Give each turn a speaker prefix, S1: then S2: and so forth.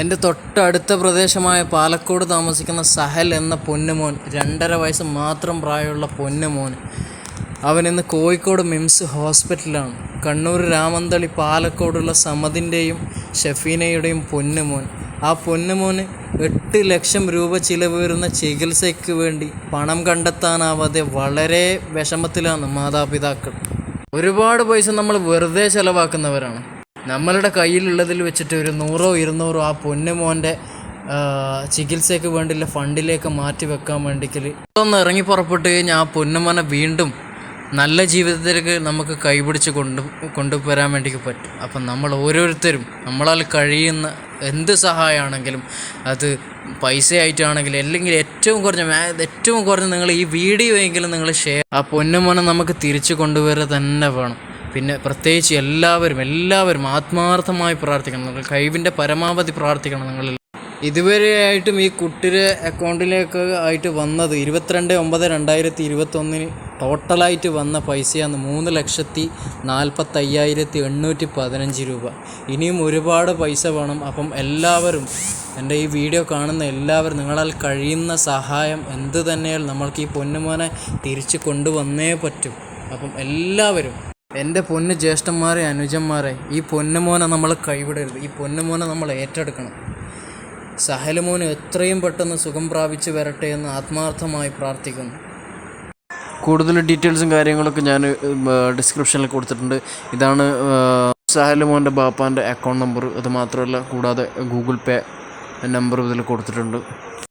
S1: എന്റെ തൊട്ടടുത്ത പ്രദേശമായ പാലക്കോട് താമസിക്കുന്ന സഹൽ എന്ന പൊന്നുമോൻ രണ്ടര വയസ്സ് മാത്രം പ്രായമുള്ള പൊന്നുമോൻ അവൻ ഇന്ന് കോഴിക്കോട് മിംസ് ഹോസ്പിറ്റലാണ് കണ്ണൂർ രാമന്തളി പാലക്കോടുള്ള സമതിന്റെയും ഷെഫീനയുടെയും പൊന്നുമോൻ. ആ പൊന്നുമോന് എട്ട് ലക്ഷം രൂപ ചിലവ് വരുന്ന ചികിത്സയ്ക്ക് വേണ്ടി പണം കണ്ടെത്താനാവാതെ വളരെ വിഷമത്തിലാണ് മാതാപിതാക്കൾ. ഒരുപാട് പൈസ നമ്മൾ വെറുതെ ചിലവാക്കുന്നവരാണ്. നമ്മളുടെ കയ്യിലുള്ളതിൽ വെച്ചിട്ട് ഒരു നൂറോ ഇരുന്നൂറോ ആ പൊന്നുമോന്റെ ചികിത്സയ്ക്ക് വേണ്ടിയുള്ള ഫണ്ടിലേക്ക് മാറ്റി വെക്കാൻ വേണ്ടിക്കൽ ഒന്ന് ഇറങ്ങി പുറപ്പെട്ട് കഴിഞ്ഞാൽ ആ പൊന്നുമോനെ വീണ്ടും നല്ല ജീവിതത്തിലേക്ക് നമുക്ക് കൈപിടിച്ച് കൊണ്ട് കൊണ്ടുവരാൻ വേണ്ടി പറ്റും. അപ്പം നമ്മൾ ഓരോരുത്തരും നമ്മളാൽ കഴിയുന്ന എന്ത് സഹായമാണെങ്കിലും അത് പൈസയായിട്ടാണെങ്കിലും അല്ലെങ്കിൽ ഏറ്റവും കുറഞ്ഞ ഏറ്റവും കുറഞ്ഞ നിങ്ങൾ ഈ വീഡിയോ എങ്കിലും നിങ്ങൾ ഷെയർ ആ പൊന്നുമോനെ നമുക്ക് തിരിച്ചു കൊണ്ടുവരിക തന്നെ വേണം. പിന്നെ പ്രത്യേകിച്ച് എല്ലാവരും എല്ലാവരും ആത്മാർത്ഥമായി പ്രാർത്ഥിക്കണം. നിങ്ങൾ കഴിവിന്റെ പരമാവധി പ്രാർത്ഥിക്കണം നിങ്ങൾ ഇതുവരെയായിട്ടും ഈ കുട്ടിയുടെ അക്കൗണ്ടിലേക്ക് ആയിട്ട് വന്നത് ഇരുപത്തിരണ്ട് ഒമ്പത് രണ്ടായിരത്തി ഇരുപത്തൊന്നിന് ടോട്ടലായിട്ട് വന്ന പൈസയാണ് മൂന്ന് ലക്ഷത്തി നാൽപ്പത്തയ്യായിരത്തി എണ്ണൂറ്റി പതിനഞ്ച് രൂപ. ഇനിയും ഒരുപാട് പൈസ വേണം. അപ്പം എല്ലാവരും എന്റെ ഈ വീഡിയോ കാണുന്ന എല്ലാവരും നിങ്ങളാൽ കഴിയുന്ന സഹായം എന്ത് തന്നെയാലും നമ്മൾക്ക് ഈ പൊന്നുമോനെ തിരിച്ചു കൊണ്ടുവന്നേ പറ്റും. അപ്പം എല്ലാവരും എന്റെ പൊന്ന് ജ്യേഷ്ഠന്മാരെ അനുജന്മാരെ ഈ പൊന്നുമോനെ നമ്മൾ കൈവിടരുത്. ഈ പൊന്നുമോനെ നമ്മൾ ഏറ്റെടുക്കണം. സഹലമോന് എത്രയും പെട്ടെന്ന് സുഖം പ്രാപിച്ചു വരട്ടെ എന്ന് ആത്മാർത്ഥമായി പ്രാർത്ഥിക്കുന്നു. കൂടുതൽ ഡീറ്റെയിൽസും കാര്യങ്ങളൊക്കെ ഞാൻ ഡിസ്ക്രിപ്ഷനിൽ കൊടുത്തിട്ടുണ്ട്. ഇതാണ് സഹലമോന്റെ ബാപ്പാന്റെ അക്കൗണ്ട് നമ്പർ. അത് മാത്രമല്ല കൂടാതെ ഗൂഗിൾ പേ നമ്പർ ഇതിൽ കൊടുത്തിട്ടുണ്ട്.